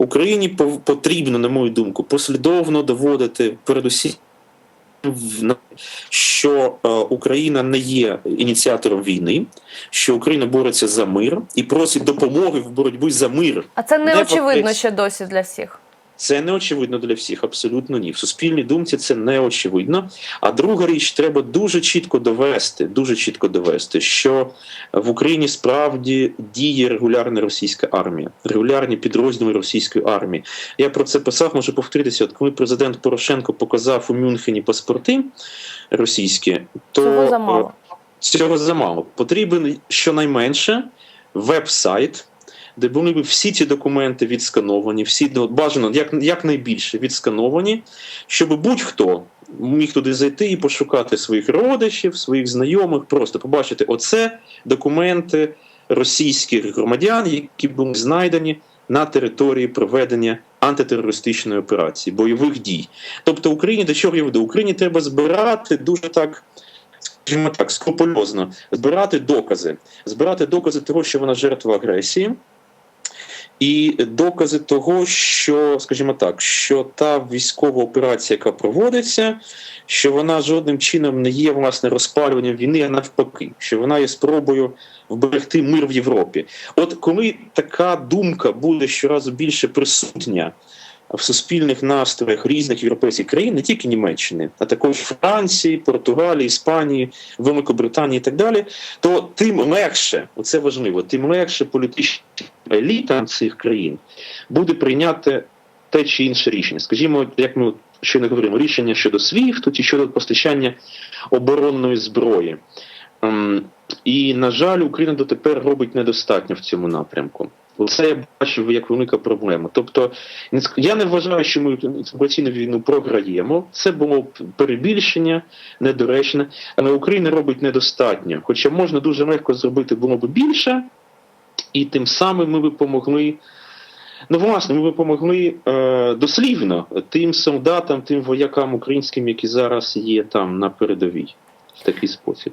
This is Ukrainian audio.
Україні потрібно, на мою думку, послідовно доводити передусім. Що е, Україна не є ініціатором війни, що Україна бореться за мир і просить допомоги в боротьбі за мир. А це не Не очевидно ще досі для всіх. Це не очевидно для всіх, абсолютно ні. В суспільній думці це не очевидно. А друга річ, треба дуже чітко довести, дуже чітко довести, що в Україні справді діє регулярна російська армія, регулярні підрозділи російської армії. Я про це писав, можу повторитися. От коли президент Порошенко показав у Мюнхені паспорти російські, то Цього е, замало. Цього замало. Потрібен щонайменше веб-сайт, де були б всі ці документи відскановані, всі бажано як, якнайбільше відскановані, щоб будь-хто міг туди зайти і пошукати своїх родичів, своїх знайомих, просто побачити оце документи російських громадян, які були знайдені на території проведення антитерористичної операції, бойових дій. Тобто Україні до чого веду? Україні треба збирати дуже так скажімо так, скрупульозно збирати докази, збирати докази того, що вона жертва агресії, і докази того, що, скажімо так, що та військова операція, яка проводиться, що вона жодним чином не є власне розпалюванням війни, а навпаки, що вона є спробою вберегти мир в Європі. От коли така думка буде щоразу більше присутня в суспільних настроях різних європейських країн, не тільки Німеччини, а також Франції, Португалії, Іспанії, Великобританії і так далі, то тим легше, оце важливо, тим легше політична еліта цих країн буде прийняти те чи інше рішення. Скажімо, як ми ще не говоримо, рішення щодо СВІФТу чи щодо постачання оборонної зброї. Ем, І, на жаль, Україна дотепер робить недостатньо в цьому напрямку. Це я бачу як велика проблема. Тобто, я не вважаю, що ми інформаційну війну програємо. Це було перебільшення, недоречне, але Україна робить недостатньо. Хоча можна дуже легко зробити було б більше, і тим самим ми би помогли. Ну, власне, ми допомогли е, дослівно тим солдатам, тим воякам українським, які зараз є там на передовій в такий спосіб.